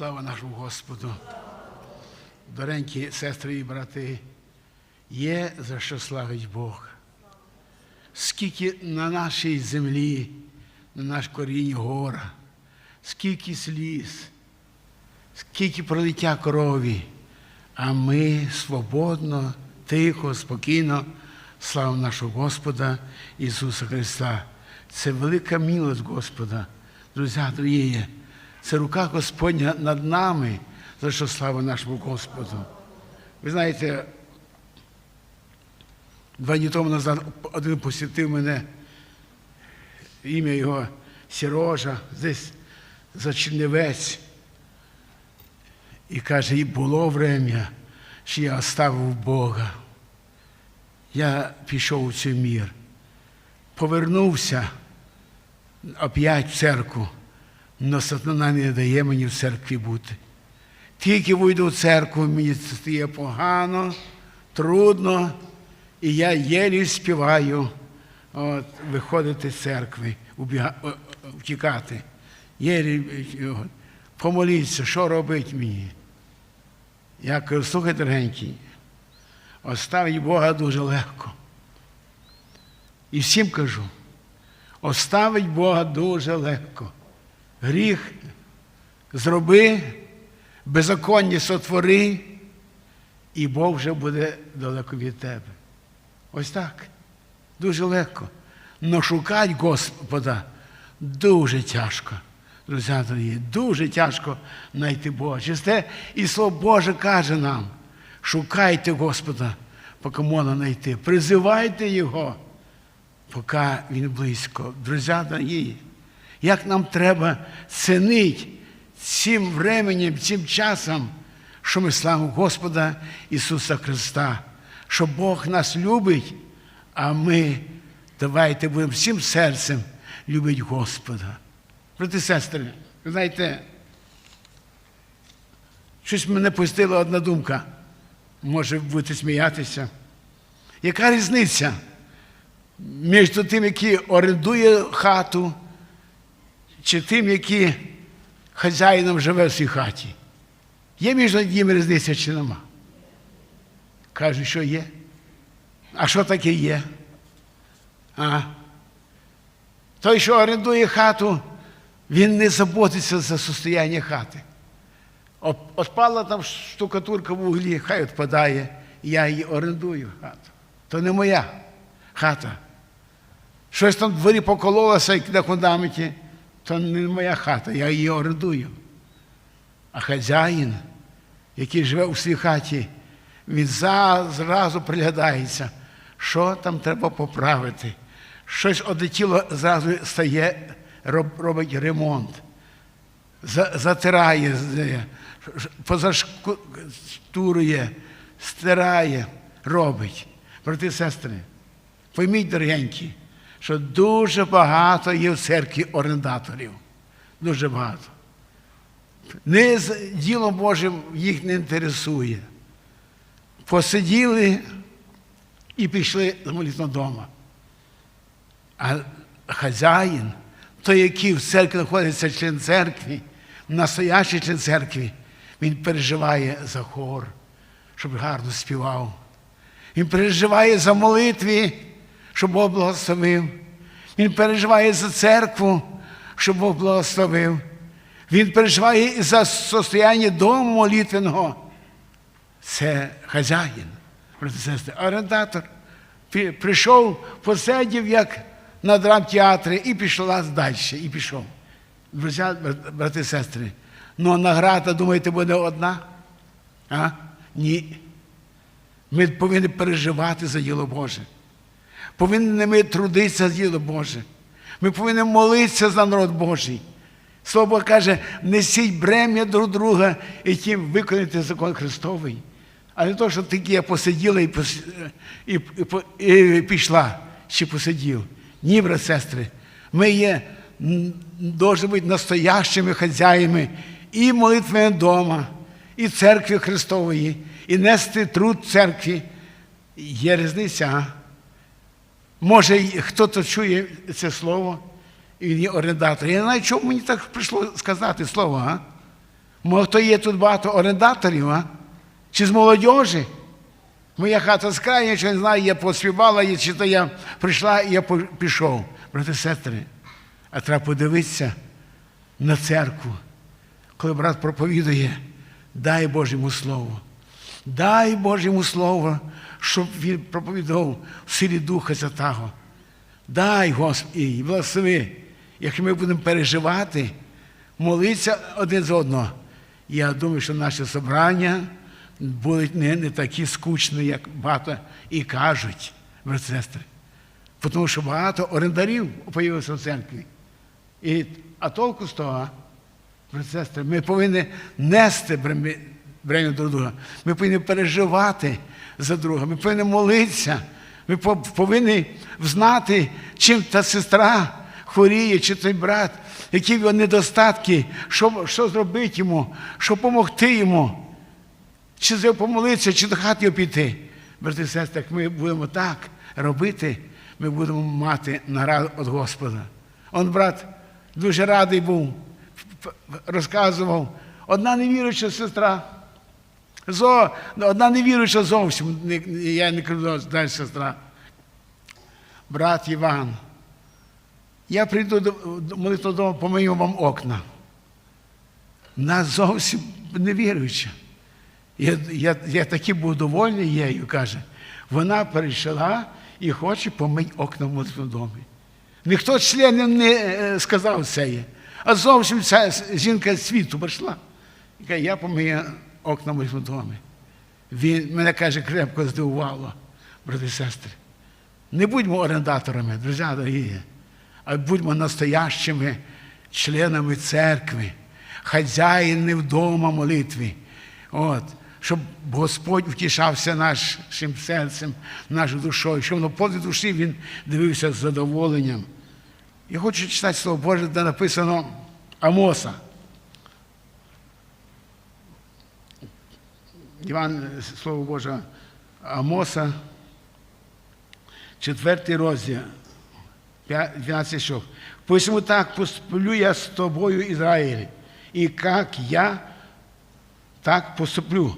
Слава нашому Господу. Доренькі сестри і брати, є за що славить Бог. Скільки на нашій землі, на наш корінь гора, скільки сліз, скільки пролиття крові, а ми свободно, тихо, спокійно славимо нашого Господа Ісуса Христа. Це велика милость Господа, друзі дорогі. Це рука Господня над нами, за що слава нашому Господу. Ви знаєте, два дні тому назад один посітив мене, ім'я його Сірожа, десь за Чернівець. І каже, і було врем'я, що я оставив Бога. Я пішов у цей мір, повернувся опять в церкву. Но сатана не дає мені в церкві бути. Тільки вийду в церкву, мені стає погано, трудно, і я єлі співаю от, виходити з церкви, убіга, втікати. Єлі, помоліться, що робить мені. Я кажу, слухай, дорогенький, оставить Бога дуже легко. І всім кажу, оставить Бога дуже легко. Гріх зроби, беззаконні сотвори, і Бог вже буде далеко від тебе. Ось так. Дуже легко. Но шукати Господа дуже тяжко. Друзі дорогі, дуже тяжко знайти Бога. Через те і Слово Боже каже нам: шукайте Господа, поки можна знайти. Призивайте Його, поки Він близько. Друзі дорогі, як нам треба цінити цим временем, цим часом, що ми славимо Господа Ісуса Христа, що Бог нас любить, а ми давайте будемо всім серцем любити Господа. Брати сестри, ви знаєте, щось мене пустила одна думка. Може бути сміятися. Яка різниця між тим, який орендує хату? Чи тим, який хазяїном живе в цій хаті. Є між ними різниця чи нема? Кажуть, що є. А що таке є? А? Той, що орендує хату, він не заботиться за состояння хати. Отпала там штукатурка в углі, хай відпадає, я її орендую хату. То не моя хата. Щось там в дворі покололося на фундаменті то не моя хата, я її орендую. А хазяїн, який живе у своїй хаті, він зразу приглядається, що там треба поправити. Щось одетіло зразу стає, робить ремонт, затирає, позаштурує, стирає, робить. Брати і сестри, пойміть, дорогенькі, що дуже багато є в церкві орендаторів. Дуже багато. Не з ділом Божим їх не інтересує. Посиділи і пішли з молитвного дому. А хазяїн, той, який в церкві знаходиться член церкви, настоящий член церкви, він переживає за хор, щоб гарно співав. Він переживає за молитві щоб Бог благословив. Він переживає за церкву, щоб Бог благословив. Він переживає і за состояння дому молитвеного. Це хазяїн, орендатор. Прийшов, посидів, як на драмтеатрі, і пішла далі, і пішов. Друзі, брати і сестри, ну награда, думаєте, буде одна? А? Ні. Ми повинні переживати за діло Боже повинні ми трудитися за діло Боже. Ми повинні молитися за народ Божий. Слово каже, несіть брем'я друг друга і тим виконати закон Христовий. А не то, що тільки я посиділа і, пос... і, і, і пішла, чи посидів. Ні, брат, сестри, ми є, повинні бути настоящими хазяями і молитви дома, і церкви Христової, і нести труд церкві. Є різниця. Може, хтось чує це слово, і він є орендатор. Я не знаю, чому мені так прийшло сказати слово, а? Може, хто є тут багато орендаторів, а? Чи з молодіжі? Моя хата з краю, що не знаю, я поспівала, чи то я прийшла і я пішов. Брати сестри, а треба подивитися на церкву, коли брат проповідує, дай Божому Слово. Дай Божому Слово, щоб він проповідав в силі Духа Святого. Дай, Господи, і благослови, якщо ми будемо переживати, молитися один за одного. Я думаю, що наше собрання будуть не, не такі скучні, як багато і кажуть, брати і сестри. Тому що багато орендарів появилося в церкві. І, а толку з того, сестри, ми повинні нести бремя друг друга. Ми повинні переживати за друга, ми повинні молитися. Ми повинні знати, чим та сестра хворіє, чи той брат, які його недостатки, що, що зробити йому, що допомогти йому, чи за його помолитися, чи до хати його піти. Брати і сестри, як ми будемо так робити, ми будемо мати нараду від Господа. Он брат дуже радий був, розказував, одна невіруюча сестра. Зо, одна невіруюча зовсім, я не кажу далі сестра. Брат Іван, я прийду до молитву дому, помию вам окна. Вона зовсім невіруюча. Я, я, я такий був довольний її, каже. Вона перейшла і хоче помити окна в молитвному домі. Ніхто з членів не е, сказав це. А зовсім ця жінка світу прийшла. Я помию окна молитвному домі. Він мене каже, крепко здивувало, брати і сестри. Не будьмо орендаторами, друзі дорогі, а будьмо настоящими членами церкви, хазяїни вдома молитви. От, щоб Господь втішався нашим серцем, нашою душою, щоб на позі душі він дивився з задоволенням. Я хочу читати Слово Боже, де написано Амоса. Іван, Слово Боже, Амоса, четвертий розділ, 12 шок. Посему так поступлю я с тобою, Израиль, и как я, так поступлю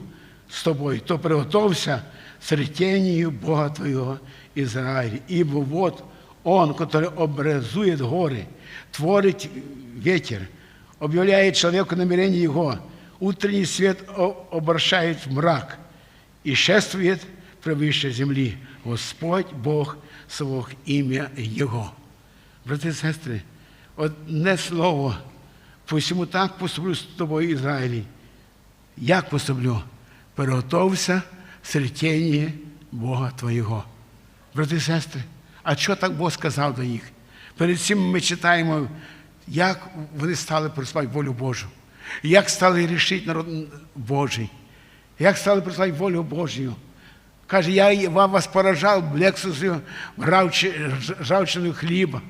с тобой, то приготовься с ретению Бога твоего, Израиль. Ибо вот Он, который образует горы, творит ветер, объявляет человеку намерение его, утренний свет обращает в мрак и шествует превыше земли. Господь Бог свого ім'я Його. Брати і сестри, одне слово, посему так поступлю з тобою, Ізраїлі. Як поступлю? Приготовся сретіння Бога Твоєго. Брати і сестри, а що так Бог сказав до них? Перед цим ми читаємо, як вони стали просувати волю Божу, як стали рішити народ Божий, як стали просувати волю Божою. Каже, я вас поражав лексусою жавчиною хліба.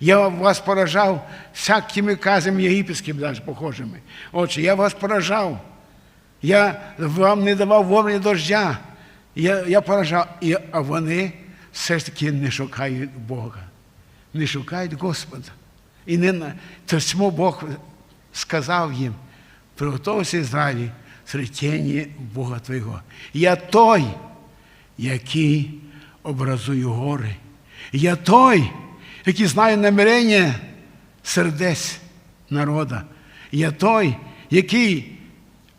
Я вас поражав всякими казами єгипетськими, навіть похожими. Отже, я вас поражав. Я вам не давав вовремя дождя. Я, я поражав. І, а вони все ж таки не шукають Бога, не шукають Господа. І не на то чому Бог сказав їм, приготовся Ізраїлі сретіння Бога Твого. Я той, який образую гори. Я той, який знає намірення сердець народа. Я той, який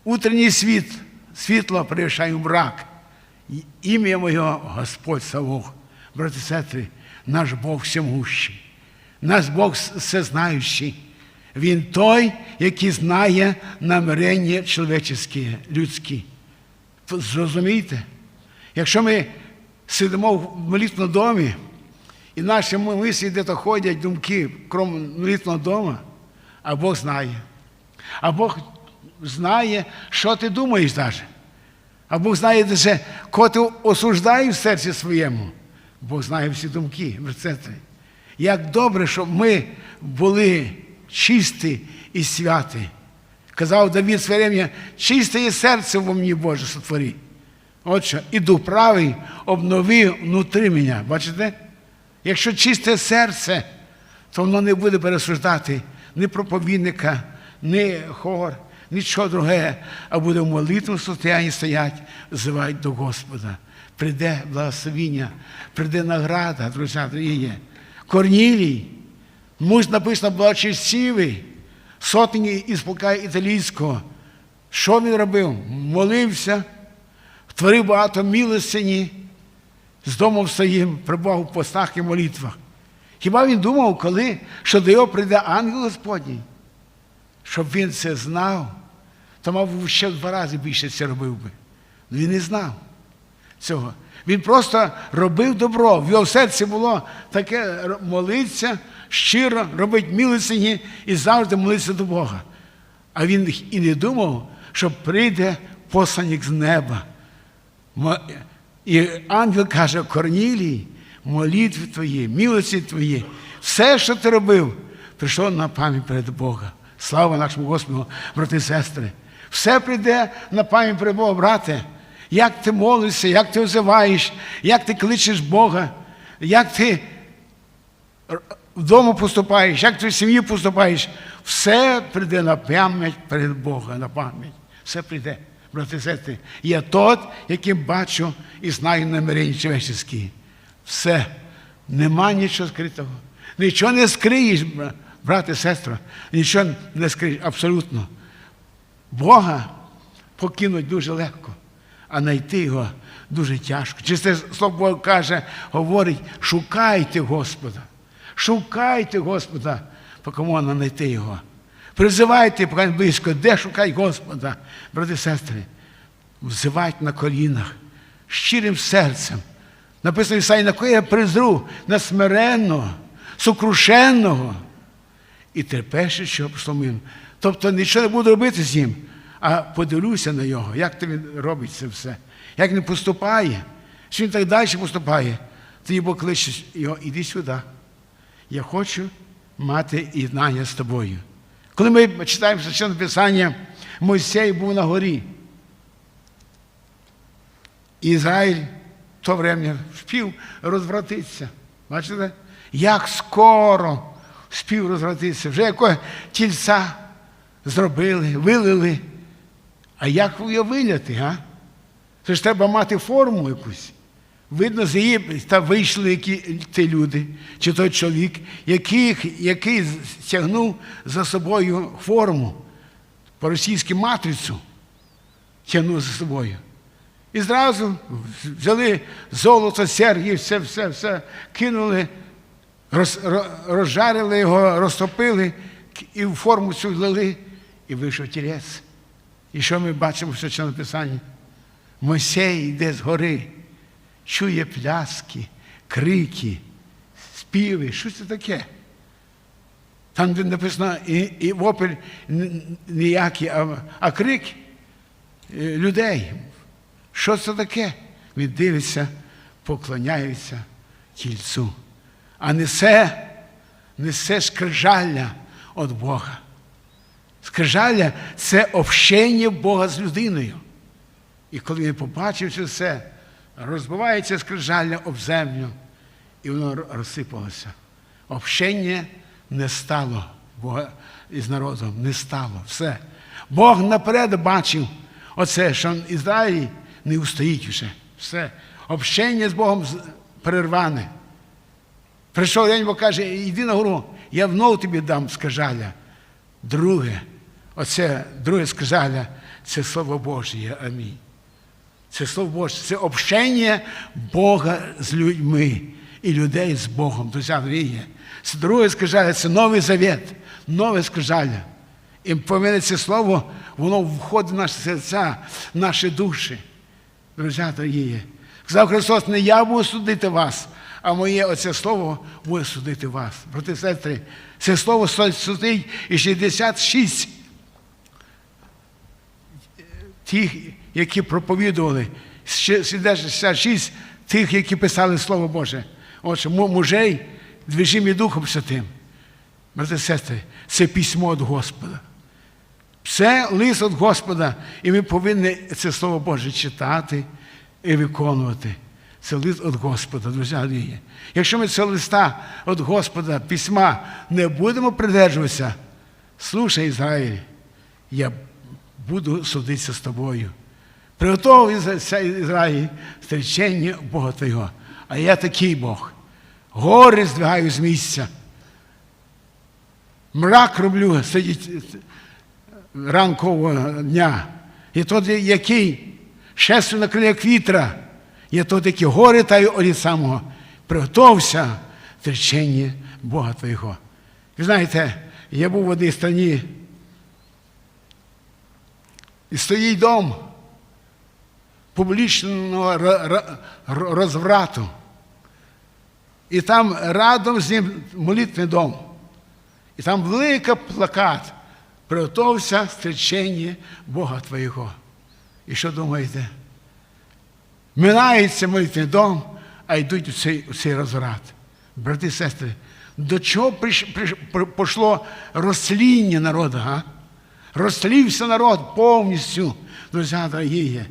утренній світ, світло превращає в мрак. Ім'я моє Господь Савох. Брати і сестри, наш Бог всемущий, наш Бог всезнаючий. Він той, який знає намірення чоловічські, людські. Зрозумійте, якщо ми сидимо в молитвному домі, і наші мислі де-то ходять думки, крім молитвного дому, а Бог знає. А Бог знає, що ти думаєш навіть. А Бог знає, де кого ти осуждаєш в серці своєму. Бог знає всі думки. Як добре, щоб ми були чисті і святі. Казав Давід своє время, чисте є серце во мені Боже сотвори. Отже, і дух правий обнови внутрі мене. Бачите? Якщо чисте серце, то воно не буде пересуждати ні проповідника, ні хор, нічого друге, а буде в молитву состоянні стоять, взивають до Господа. Прийде благословіння, прийде награда, друзі, дорогі. Корнілій, муж написано, благочестивий, сотні із полка італійського. Що він робив? Молився, творив багато милостині, з дому своїм прибував в постах і молитвах. Хіба він думав, коли, що до його прийде ангел Господній? Щоб він це знав, то, мав ще в два рази більше це робив би. Ну, Він не знав цього. Він просто робив добро. В його серці було таке молитися, щиро, робити милостині і завжди молитися до Бога. А він і не думав, що прийде посланник з неба. І ангел каже, Корнілій, молитви твої, милості твої, все, що ти робив, прийшло на пам'ять перед Бога. Слава нашому Господу, брати і сестри. Все прийде на пам'ять перед Бога, брате. Як ти молишся, як ти озиваєш, як ти кличеш Бога, як ти вдома поступаєш, як ти в сім'ї поступаєш, все прийде на пам'ять перед Бога, на пам'ять. Все прийде, брати сестри. Я тот, яким бачу і знаю намірення чоловічські. Все. Нема нічого скритого. Нічого не скриєш, бра- брат сестра. Нічого не скриєш абсолютно. Бога покинуть дуже легко, а знайти його дуже тяжко. Чисте слово Бога каже, говорить, шукайте Господа. Шукайте Господа, поки можна знайти його. Призивайте, поки близько, де шукай Господа, брати і сестри, взивайте на колінах, щирим серцем. Написано Ісаї, на кого я призру, на смиренного, сокрушенного і терпещущого псалмин. Тобто нічого не буду робити з ним, а подивлюся на нього, як то він робить це все, як він поступає, що він так далі поступає. Тоді Бог кличе його, іди сюди. Я хочу мати єднання з тобою. Коли ми читаємо священне Писання, Мойсей був на горі. Ізраїль в то время спів розвратитися. Бачите? Як скоро спів розвратитися. Вже якого тільця зробили, вилили. А як його виляти, а? Це ж треба мати форму якусь. Видно, з її та вийшли які, ті люди, чи той чоловік, який, який стягнув за собою форму, по-російськи матрицю тягнув за собою. І зразу взяли золото, серги, все, все, все, кинули, роз, розжарили його, розтопили і в форму цю влили, і вийшов тілець. І що ми бачимо в Священному Писанні? Мойсей йде з гори, чує пляски, крики, співи. Що це таке? Там де написано і, і вопель ніякий, а, а крик е, людей. Що це таке? Він дивиться, поклоняється тільцю. А несе, несе скрижалля від Бога. Скрижалля це общення Бога з людиною. І коли він побачив це все, розбивається скрижалля об землю, і воно розсипалося. Общення не стало Бога із народом, не стало. Все. Бог наперед бачив оце, що Ізраїль не устоїть вже. Все. Общення з Богом перерване. Прийшов день, Бог каже, йди на гору, я вновь тобі дам скажаля. Друге, оце друге скажаля, це Слово Божє. Амінь. Це Слово Боже, це общення Бога з людьми і людей з Богом. Друзі, дорогі. Це друге скажаля, це новий завет, нове скажаля. І повинне це слово, воно входить в наші серця, в наші душі. Друзі, дорогі. Сказав Христос, не я буду судити вас, а моє оце слово буде судити вас. Брати сестри, це слово судить і 66 тих, які проповідували, ще 66 тих, які писали Слово Боже. Отже, му- мужей, движимі Духом Святим. Брати сестри, це письмо від Господа. Це лист від Господа, і ми повинні це Слово Боже читати і виконувати. Це лист від Господа, друзі. мої. Якщо ми цього листа від Господа, письма, не будемо придержуватися, слушай, Ізраїль, я буду судитися з тобою. Приготовився Ізраїль стрічення Бога Твого. А я такий Бог. Гори здвигаю з місця. Мрак роблю сидіть ранкового дня. І тот, який шестю на крилях вітра, є тот, який гори та й олі самого. Приготовся тречення Бога Твого. Ви знаєте, я був в одній страні, і стоїть дом публічного ро- ро- ро- розврату. І там радом з ним молитвний дом. І там великий плакат. Приготовся стрічення Бога Твого. І що думаєте? Минається молитвний дом, а йдуть у цей, у цей розврат. Брати і сестри, до чого приш, приш, при- пішло розсління народу? Га? Розслівся народ повністю, друзі дорогі.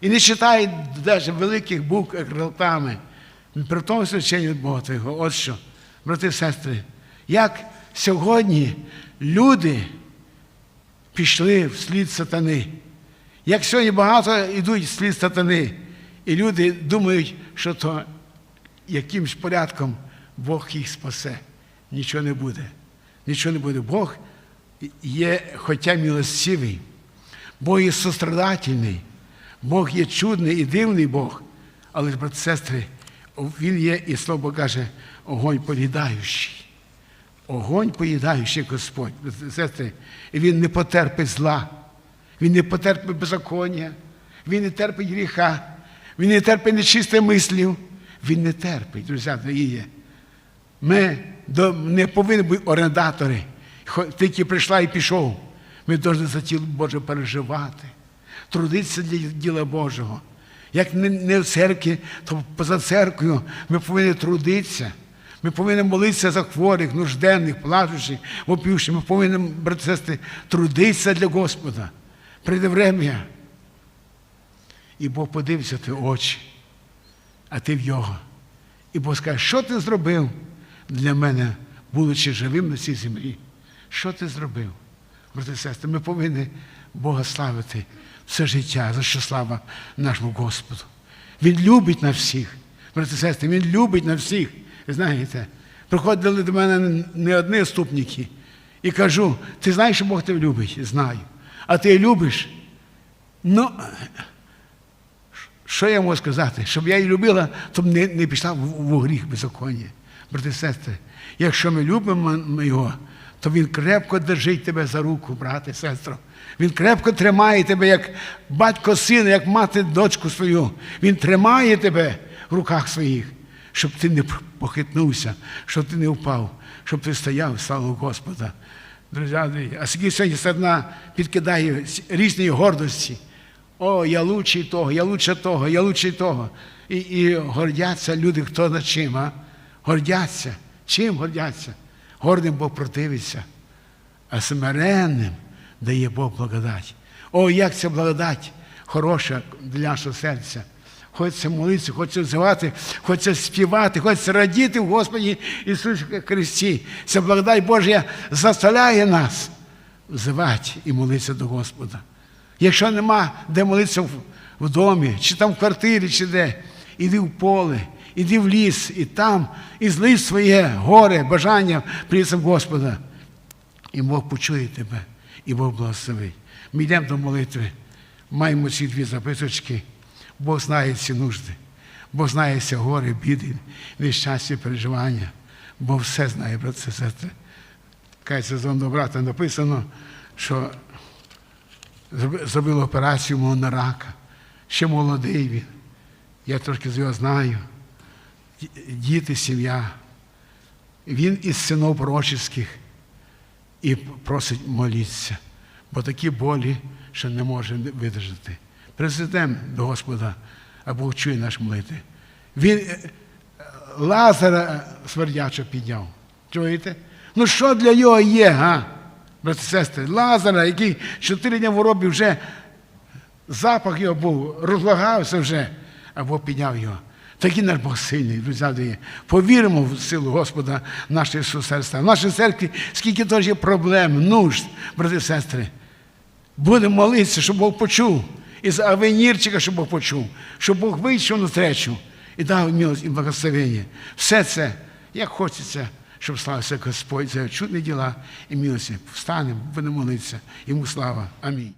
І не читають навіть великих букв ротами. При тому священні від Бога Твого. От що, брати і сестри, як сьогодні люди пішли вслід сатани. Як сьогодні багато йдуть вслід сатани, і люди думають, що то якимсь порядком Бог їх спасе. Нічого не буде. Нічого не буде. Бог є, хоча милостивий, Бог є сострадательний, Бог є чудний і дивний Бог. Але ж, брати і сестри, Він є, і слово каже, огонь поїдаючий. Огонь поїдаючий Господь, сестри, і Він не потерпить зла, Він не потерпить беззаконня, Він не терпить гріха, Він не терпить нечистих мислів, Він не терпить, друзі, дорогі. Ми не повинні бути орендатори. Тільки прийшла і пішов. Ми повинні за тіло Боже переживати, трудитися для діла Божого. Як не в церкві, то поза церквою ми повинні трудитися. Ми повинні молитися за хворих, нужденних, плачучих, вопівших. Ми повинні, брати сестри, трудитися для Господа. Прийде время. І Бог подивиться твої очі, а ти в його. І Бог скаже, що ти зробив для мене, будучи живим на цій землі? Що ти зробив? Брати і сестри, ми повинні Бога славити все життя, за що слава нашому Господу. Він любить на всіх. Брати сестри, Він любить на всіх. Знаєте, приходили до мене не одні ступники і кажу, ти знаєш, що Бог тебе любить? Знаю. А ти любиш? Ну, що я можу сказати? Щоб я її любила, то не, не пішла в, в гріх беззаконня. Брати і сестри, якщо ми любимо його, то він крепко держить тебе за руку, брате, сестро. Він крепко тримає тебе, як батько сина, як мати дочку свою. Він тримає тебе в руках своїх, щоб ти не похитнувся, щоб ти не впав, щоб ти стояв, слава Господа. Друзі, а скільки сьогодні сатана підкидає різні гордості. О, я лучший того, я лучше того, я лучший того. І, і гордяться люди, хто над чим, а? Гордяться. Чим гордяться? Гордим Бог противиться, а смиренним дає Бог благодать. О, як ця благодать хороша для нашого серця. Хочеться молитися, хочеться взивати, хочеться співати, хочеться радіти в Господі Ісусі Христі. Ця благодать Божа заставляє нас взивати і молитися до Господа. Якщо нема де молитися в, домі, чи там в квартирі, чи де, іди в поле, іди в ліс, і там, і зли своє горе, бажання прийти Господа. І Бог почує тебе, і Бог благословить. Ми йдемо до молитви, маємо ці дві записочки. Бог знає ці нужди, Бог знає всі гори, біди, нещастя, переживання. Бог все знає, і сестри. Кається з до брата написано, що зроби- зробив операцію мов на рака. Ще молодий він. Я трошки з його знаю. Діти, сім'я. Він із синов пророчих і просить молитися, бо такі болі, що не може видержати. Президент до Господа, а Бог чує наш молитви. Він е, е, Лазара смердячо підняв. Чуєте? Ну що для його є, га? Брати сестри, Лазара, який чотири дні в уробі вже запах його був, розлагався вже, а Бог підняв його. Такий наш Бог сильний, друзі. Повіримо в силу Господа Ісуса Христа. В нашій церкві скільки теж є проблем, нужд, брати і сестри. Будемо молитися, щоб Бог почув. І за авенірчика, щоб Бог почув, щоб Бог вийшов на тречу і дав милость і благословення. Все це, як хочеться, щоб славився Господь за чудні діла і милості. Встанемо, будемо молитися. Йому слава. Амінь.